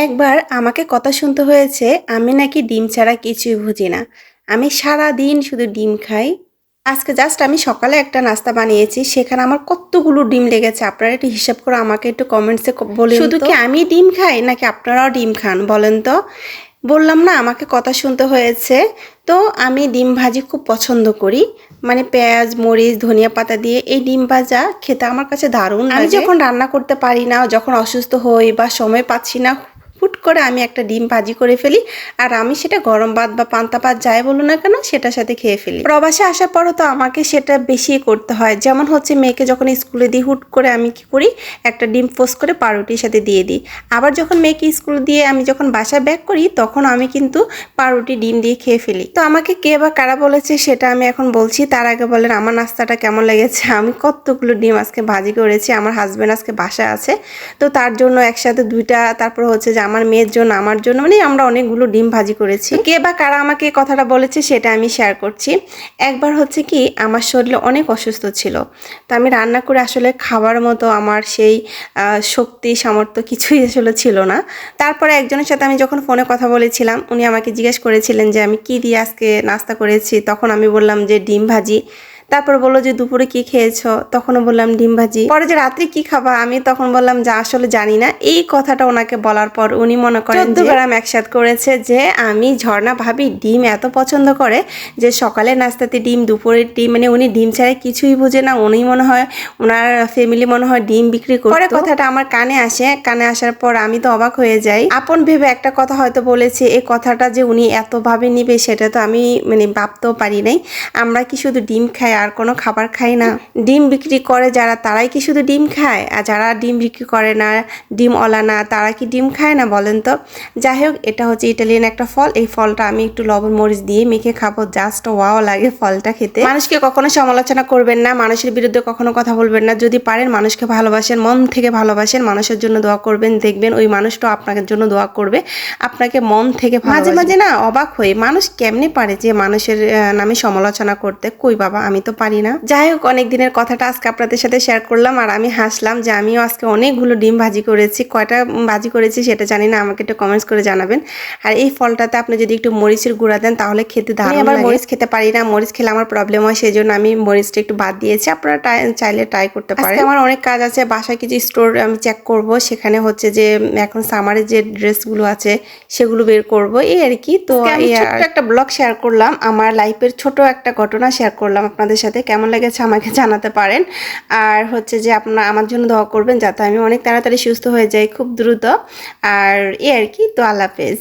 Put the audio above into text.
একবার আমাকে কথা শুনতে হয়েছে আমি নাকি ডিম ছাড়া কিছুই বুঝি না। আমি সারা দিন শুধু ডিম খাই। আজকে জাস্ট আমি সকালে একটা নাস্তা বানিয়েছি সেখানে আমার কতগুলো ডিম লেগেছে আপনারা একটু হিসাব করে আমাকে একটু কমেন্টসে বলে শুধু কি আমি ডিম খাই নাকি আপনারাও ডিম খান? বলেন তো। বললাম না আমাকে কথা শুনতে হয়েছে। তো আমি ডিম ভাজি খুব পছন্দ করি। মানে পেঁয়াজ মরিচ ধনিয়া পাতা দিয়ে এই ডিম ভাজা খেতে আমার কাছে দারুণ আমি যখন রান্না করতে পারি না যখন অসুস্থ হই বা সময় পাচ্ছি না করে আমি একটা ডিম ভাজি করে ফেলি, আর আমি সেটা গরম ভাত বা পান্তা ভাত যাই বলো না কেন, সেটার সাথে খেয়ে ফেলি। প্রবাসে আসার পরও তো আমাকে সেটা বেশি করতে হয়। যেমন হচ্ছে মেয়েকে যখন স্কুলে দিই, হুট করে আমি কি করি, একটা ডিম পোস্ট করে পাউরুটির সাথে দিয়ে দিই। আবার যখন মেয়েকে স্কুল দিয়ে আমি যখন বাসায় ব্যাক করি, তখন আমি কিন্তু পাউরুটি ডিম দিয়ে খেয়ে ফেলি। তো আমাকে কে বা কারা বলেছে, সেটা আমি এখন বলছি। তার আগে বলেন, আমার নাস্তাটা কেমন লেগেছে? আমি কতগুলো ডিম আজকে ভাজি করেছি? আমার হাজব্যান্ড আজকে বাসায় আছে। তো তার জন্য একসাথে দুইটা, তারপর হচ্ছে যে আমার মেয়ের জন্য, আমার জন্য মানে আমরা অনেকগুলো ডিম ভাজি করেছি। কে বা কারা আমাকে কথাটা বলেছে সেটা আমি শেয়ার করছি। একবার হচ্ছে কি, আমার শরীরে অনেক অসুস্থ ছিল। তো আমি রান্না করে আসলে খাবার মতো আমার সেই শক্তি, সামর্থ্য কিছুই আসলে ছিল না। তারপরে একজনের সাথে আমি যখন ফোনে কথা বলেছিলাম, উনি আমাকে জিজ্ঞেস করেছিলেন যে, আমি কি দিয়ে আজকে নাস্তা করেছি? তখন আমি বললাম যে, ডিম ভাজি। তারপর বলল যে দুপুরে কি খেয়েছো? তখনও বললাম ডিম ভাজি। পরে যে রাত্রে কি খাবা? আমি তখন বললাম যে আসলে জানি না। এই কথাটা ওনাকে বলার পর উনি মনে করেন চোদ্দ গ্রাম একসাথ করেছে যে আমি ঝর্ণা ভাবি ডিম এত পছন্দ করে যে সকালে নাস্তাতে ডিম দুপুরের ডিম। মানে উনি ডিম ছাড়া কিছুই বোঝে না। উনি মনে হয় ওনার ফ্যামিলি মনে হয় ডিম বিক্রি করে পরে কথাটা আমার কানে আসে। কানে আসার পর আমি তো অবাক হয়ে যাই। আপন ভেবে একটা কথা হয়তো বলেছে এই কথাটা যে উনি এত ভাবে নিবে সেটা তো আমি মানে ভাবতেও পারি নাই। আমরা কি শুধু ডিম খাই আর কোনো খাবার খাই না। ডিম বিক্রি করে যারা তারাই কি শুধু ডিম খায়? আর যারা ডিম বিক্রি করে না ডিম অলা না তারা কি ডিম খায় না বলেন তো? যাই হোক এটা হচ্ছে ইটালিয়ান একটা ফল। এই ফলটা আমি একটু লবণ মরিচ দিয়ে মেখে খাব। জাস্ট ওয়াও লাগে ফলটা খেতে। মানুষকে কখনো সমালোচনা করবেন না মানুষের বিরুদ্ধে কখনো কথা বলবেন না। যদি পারেন মানুষকে ভালোবাসেন মন থেকে ভালোবাসেন মানুষের জন্য দোয়া করবেন দেখবেন ওই মানুষটা আপনার জন্য দোয়া করবে। আপনাকে মন থেকে মাঝে মাঝে না অবাক হয়ে মানুষ কেমনে পারে যে মানুষের নামে সমালোচনা করতে? কই বাবা আমি তো পারি না। যাই হোক অনেক দিনের কথাটা আজকে আপনাদের সাথে শেয়ার করলাম আর আমি হাসলাম যে আমিও আজকে অনেকগুলো ডিম ভাজি করেছি। কয়টা ভাজি করেছি সেটা জানি না আমাকে একটু কমেন্টস করে জানাবেন। আর এই ফলটাতে আপনি যদি একটু মরিচের গুঁড়া দেন তাহলে খেতে দারুণ আবার মরিচ খেতে পারি না মরিচ খেলে আমার প্রবলেম হয় সেই জন্য আমি মরিচটা একটু বাদ দিয়েছি। আপনারা চাইলে ট্রাই করতে পারেন। আজকে আমার অনেক কাজ আছে বাসায় কিছু স্টোর আমি চেক করব। সেখানে হচ্ছে যে এখন সামারের যে ড্রেসগুলো আছে সেগুলো বের করব। এই আর কি তো একটা ব্লগ শেয়ার করলাম। আমার লাইফের ছোট একটা ঘটনা শেয়ার করলাম আপনাদের সাথে কেমন লেগেছে আমাকে জানাতে পারেন। আর হচ্ছে যে আপনারা আমার জন্য দোয়া করবেন যাতে আমি অনেক তাড়াতাড়ি সুস্থ হয়ে যাই খুব দ্রুত। আর এ আর কি, তো আল্লাহ হাফেজ।